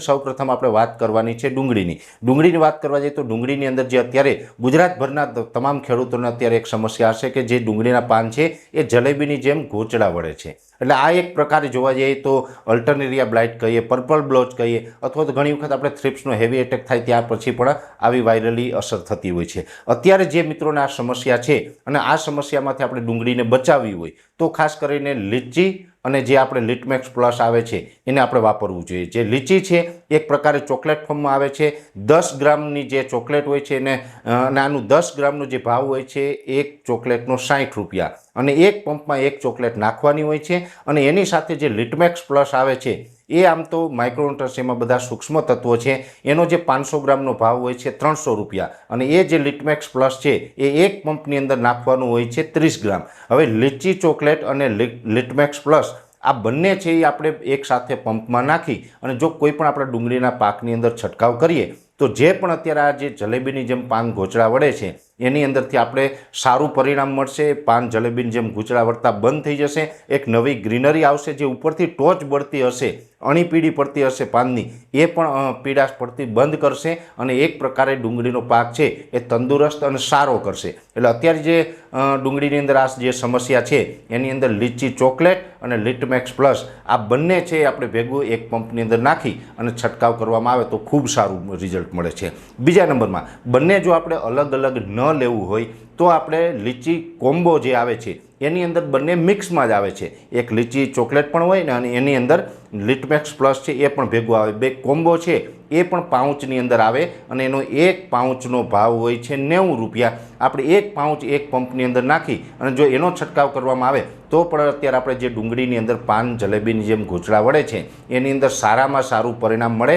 સૌપ્રથમ આપણે વાત કરવાની છે ડુંગળીની. ડુંગળીની વાત કરવા જઈએ તો ડુંગળીની અંદર જે અત્યારે ગુજરાતભરના તમામ ખેડૂતોને અત્યારે એક સમસ્યા હશે કે જે ડુંગળીના પાન છે એ જલેબીની જેમ ઘોચડા વળે છે. એટલે આ એક પ્રકારે જોવા જઈએ તો અલ્ટરનેરિયા બ્લાઇટ કહીએ, પર્પલ બ્લોચ કહીએ અથવા તો ઘણી વખત આપણે થ્રિપ્સનો હેવી એટેક થાય ત્યાં પછી પણ આવી વાયરલી અસર થતી હોય છે. અત્યારે જે મિત્રોને આ સમસ્યા છે અને આ સમસ્યામાંથી આપણે ડુંગળીને બચાવવી હોય તો ખાસ કરીને લીચી અને જે આપણે લિટમેક્સ પ્લસ આવે છે, એને આપણે વાપરવું જોઈએ. જે લીચી છે, એક પ્રકારે ચોકલેટ ફોર્મમાં આવે છે. દસ ગ્રામની જે ચોકલેટ હોય છે, એને આનું દસ ગ્રામનો જે ભાવ હોય છે, એક ચોકલેટનો સાઠ રૂપિયા. અને એક પંપમાં એક ચોકલેટ નાખવાની હોય છે. અને એની સાથે જે લિટમેક્સ પ્લસ આવે છે એ આમ તો માઇક્રોન્યુટ્રન્સ એમાં બધા સૂક્ષ્મ તત્વો છે. એનો જે પાંચસો ગ્રામનો ભાવ હોય છે ત્રણસો રૂપિયા અને એ જે લિટમેક્સ પ્લસ છે એ એક પંપની અંદર નાખવાનું હોય છે ત્રીસ ગ્રામ. હવે લીચી ચોકલેટ અને લિટમેક્સ પ્લસ આ બંને છે એ આપણે એકસાથે પંપમાં નાખી અને જો કોઈ પણ આપણે ડુંગળીના પાકની અંદર છંટકાવ કરીએ તો જે પણ અત્યારે આ જે જલેબીની જેમ પાન ઘોચડા વળે છે એની અંદરથી આપણે સારું પરિણામ મળશે. પાન, જલેબીની જેમ ગૂંચળા વળતા બંધ થઈ જશે. એક નવી ગ્રીનરી આવશે જે ઉપરથી ટોચ બળતી હશે અણી પીળી પડતી હશે પાનની. એ પણ પીડાશ પડતી બંધ કરશે અને એક પ્રકારે ડુંગળીનો પાક છે એ તંદુરસ્ત અને સારો કરશે. એટલે અત્યારે જે ડુંગળીની અંદર આ જે સમસ્યા છે, એની અંદર લીચી ચોકલેટ અને લિટમેક્સ પ્લસ આ બંને છે આપણે ભેગું એક પંપની અંદર નાખી અને છંટકાવ કરવામાં આવે તો ખૂબ સારું રિઝલ્ટ મળે છે. બીજા નંબરમાં, બંને જો આપણે અલગ અલગ ન લેવું હોય તો આપણે લીચી કોમ્બો જે આવે છે, એની અંદર બંને મિક્સમાં જ આવે છે. એક લીચી ચોકલેટ પણ હોય ને અને એની અંદર લિટમેક્સ પ્લસ છે, એ પણ ભેગું આવે. બે કોમ્બો છે, એ પણ પાઉચની અંદર આવે અને એનો એક પાઉચનો ભાવ હોય છે નેવું રૂપિયા. આપણે એક પાઉચ એક પંપની અંદર નાખી અને જો એનો છંટકાવ કરવામાં આવે, તો પણ અત્યારે આપણે જે ડુંગળીની અંદર પાન, જલેબીની જેમ ઘૂંચળા વળે છે, એની અંદર સારામાં સારું પરિણામ મળે.